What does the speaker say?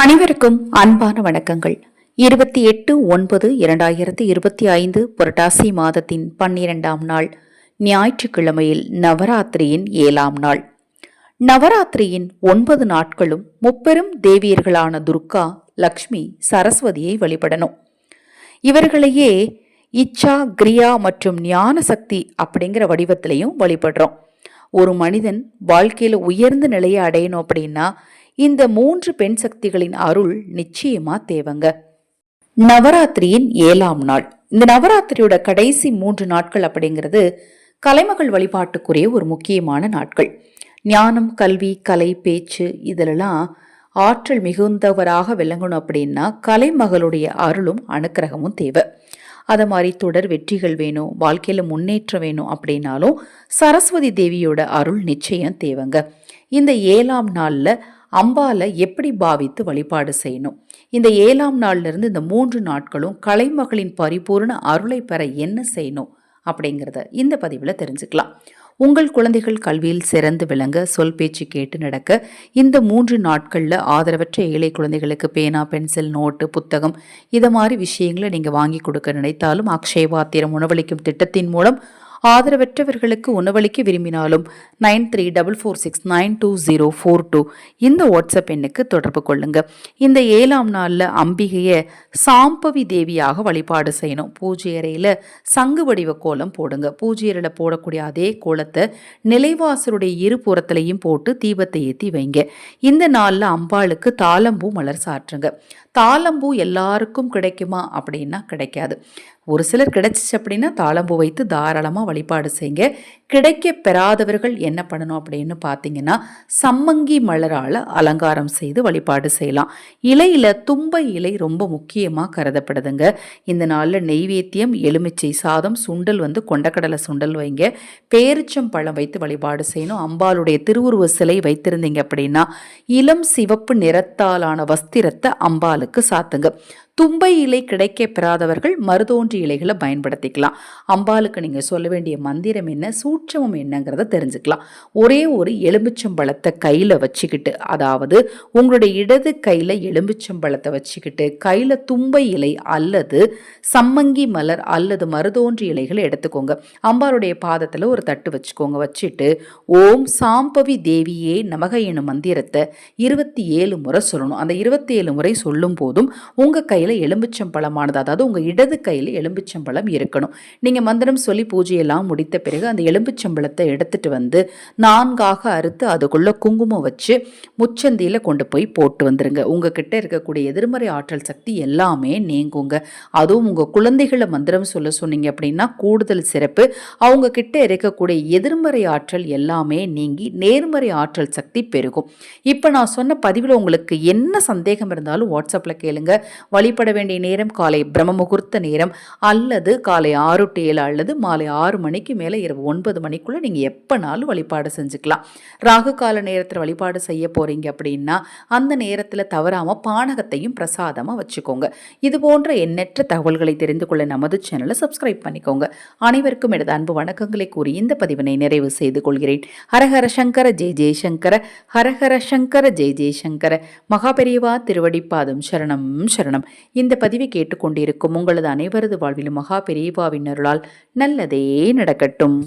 அனைவருக்கும் அன்பான வணக்கங்கள். இருபத்தி எட்டு ஒன்பது இரண்டாயிரத்தி இருபத்தி ஐந்து புரட்டாசி மாதத்தின் பன்னிரெண்டாம் நாள் ஞாயிற்றுக்கிழமையில் நவராத்திரியின் ஏழாம் நாள். நவராத்திரியின் ஒன்பது நாட்களும் முப்பெரும் தேவியர்களான துர்கா லக்ஷ்மி சரஸ்வதியை வழிபடணும். இவர்களையே இச்சா கிரியா மற்றும் ஞான சக்தி அப்படிங்கிற வடிவத்திலையும் வழிபடுறோம். ஒரு மனிதன் வாழ்க்கையில் உயர்ந்த நிலையை அடையணும் அப்படின்னா இந்த மூன்று பெண் சக்திகளின் அருள் நிச்சயமா தேவைங்க. நவராத்திரியின் ஏழாம் நாள். இந்த நவராத்திரியோட கடைசி மூன்று நாட்கள் அப்படிங்கிறது கலைமகள் வழிபாட்டுக்குரிய ஒரு முக்கியமான நாட்கள். ஞானம் கல்வி கலை பேச்சு இதிலெல்லாம் ஆற்றல் மிகுந்தவராக விளங்கணும் அப்படின்னா கலைமகளுடைய அருளும் அனுக்கிரகமும் தேவை. அதை மாதிரி தொடர் வெற்றிகள் வேணும் வாழ்க்கையில் முன்னேற்றம் வேணும் அப்படின்னாலும் சரஸ்வதி தேவியோட அருள் நிச்சயம் தேவைங்க. இந்த ஏழாம் நாளில் அம்பாலை எப்படி பாவித்து வழிபாடு செய்யணும்? இந்த ஏழாம் நாள்ல இருந்து இந்த மூன்று நாட்களும் கலைமகளின் பரிபூர்ண அருளை பெற என்ன செய்யணும்? அப்படிங்கிறத இந்த பதிவில் தெரிஞ்சுக்கலாம். உங்கள் குழந்தைகள் கல்வியில் சிறந்து விளங்க சொல் பேச்சு கேட்டு நடக்க இந்த மூன்று நாட்களில் ஆதரவற்ற ஏழை குழந்தைகளுக்கு பேனா பென்சில் நோட்டு புத்தகம் இதை மாதிரி விஷயங்களை நீங்கள் வாங்கி கொடுக்க நினைத்தாலும் அக்ஷய பாத்திரம் உணவளிக்கும் திட்டத்தின் மூலம் ஆதரவற்றவர்களுக்கு உணவளிக்க விரும்பினாலும் nine three double four six nine two zero four two. இந்த வாட்ஸ்அப் எண்ணுக்கு தொடர்பு கொள்ளுங்க. இந்த ஏழாம் நாளில் அம்பிகையை சாம்பவி தேவியாக வழிபாடு செய்யணும். பூஜை அறையில் சங்கு வடிவ கோலம் போடுங்க. பூஜை அறையில் போடக்கூடிய அதே கோலத்தை நிலைவாசருடைய இரு புறத்திலையும் போட்டு தீபத்தை ஏற்றி வைங்க. இந்த நாளில் அம்பாளுக்கு தாளம்பூ மலர் சாற்றுங்க. தாளம்பூ எல்லாருக்கும் கிடைக்குமா? அப்படின்னா கிடைக்காது. ஒரு சிலர் கிடைச்சிச்சு அப்படின்னா தாளம்பூ வைத்து தாராளமாக வழிபாடு செய்யுங்க. கிடைக்க பெறாதவர்கள் என்ன பண்ணணும் அப்படின்னு பார்த்தீங்கன்னா சம்மங்கி மலரால் அலங்காரம் செய்து வழிபாடு செய்யலாம். இலையில் தும்பை இலை ரொம்ப முக்கியமாக கருதப்படுதுங்க. இந்த நாளில் நெய்வேத்தியம் எலுமிச்சை சாதம் சுண்டல் வந்து கொண்டக்கடலை சுண்டல் வைங்க. பேரிச்சம் பழம் வைத்து வழிபாடு செய்யணும். அம்பாளுடைய திருவுருவ சிலை வைத்திருந்தீங்க அப்படின்னா இளம் சிவப்பு நிறத்தாலான வஸ்திரத்தை அம்பாளுக்கு சாத்துங்க. தும்பை இலை கிடைக்க பெறாதவர்கள் மருதோன்றி இலைகளை பயன்படுத்திக்கலாம். அம்பாளுக்கு நீங்கள் சொல்ல வேண்டிய மந்திரம் என்ன சூட்சமம் என்னங்கிறத தெரிஞ்சுக்கலாம். ஒரே ஒரு எலும்பிச்சம்பழத்தை கையில் வச்சுக்கிட்டு அதாவது உங்களுடைய இடது கையில் எலும்பிச்சம்பழத்தை வச்சுக்கிட்டு கையில் தும்பை இலை அல்லது சம்மங்கி மலர் அல்லது மருதோன்றி இலைகளை எடுத்துக்கோங்க. அம்பாளுடைய பாதத்தில் ஒரு தட்டு வச்சுக்கோங்க. வச்சுட்டு ஓம் சாம்பவி தேவியே நமக எனும் மந்திரத்தை இருபத்தி ஏழு முறை சொல்லணும். அந்த இருபத்தி ஏழு முறை சொல்லும் போதும் உங்கள் கையில் கையில் எலும்பிச்சம்பழமானது அதாவது உங்கள் இடது கையில் எலும்பிச்சம்பழம் இருக்கணும். நீங்கள் மந்திரம் சொல்லி பூஜையெல்லாம் முடித்த பிறகு அந்த எலும்பிச்சம்பழத்தை எடுத்துட்டு வந்து நான்காக அறுத்து அதுக்குள்ளே குங்குமம் வச்சு முச்சந்தியில் கொண்டு போய் போட்டு வந்துருங்க. உங்ககிட்ட இருக்கக்கூடிய எதிர்மறை ஆற்றல் சக்தி எல்லாமே நீங்குங்க. அதுவும் உங்கள் குழந்தைகளை மந்திரம் சொல்ல சொன்னீங்க அப்படின்னா கூடுதல் சிறப்பு. அவங்க கிட்ட இருக்கக்கூடிய எதிர்மறை ஆற்றல் எல்லாமே நீங்கி நேர்மறை ஆற்றல் சக்தி பெருகும். இப்போ நான் சொன்ன பதிவில் உங்களுக்கு என்ன சந்தேகம் இருந்தாலும் வாட்ஸ்அப்பில் கேளுங்க. வழி செயல்பட வேண்டிய நேரம் காலை பிரம்ம முகூர்த்த நேரம் அல்லது காலை ஆறு டு ஏழு அல்லது மாலை ஆறு மணிக்கு மேலே இரவு ஒன்பது மணிக்குள்ளே நீங்கள் எப்போனாலும் வழிபாடு செஞ்சுக்கலாம். ராகு கால நேரத்தில் வழிபாடு செய்ய போகிறீங்க அப்படின்னா அந்த நேரத்தில் தவறாமல் பானகத்தையும் பிரசாதமாக வச்சுக்கோங்க. இது போன்ற எண்ணற்ற தகவல்களை தெரிந்து கொள்ள நமது சேனலை சப்ஸ்கிரைப் பண்ணிக்கோங்க. அனைவருக்கும் எனது அன்பு வணக்கங்களை கூறி இந்த பதிவினை நிறைவு செய்து கொள்கிறேன். ஹரஹர சங்கர ஜெய் ஜெயசங்கர ஹரஹர சங்கர ஜெய் ஜெயசங்கர மகாபெரியவா திருவடிப்பாதம் சரணம் சரணம். இந்த பதிவை கேட்டுக்கொண்டிருக்கும் உங்களது அனைவரது வாழ்விலும் மகா பெரியவாவின் அருளால் நல்லதே நடக்கட்டும்.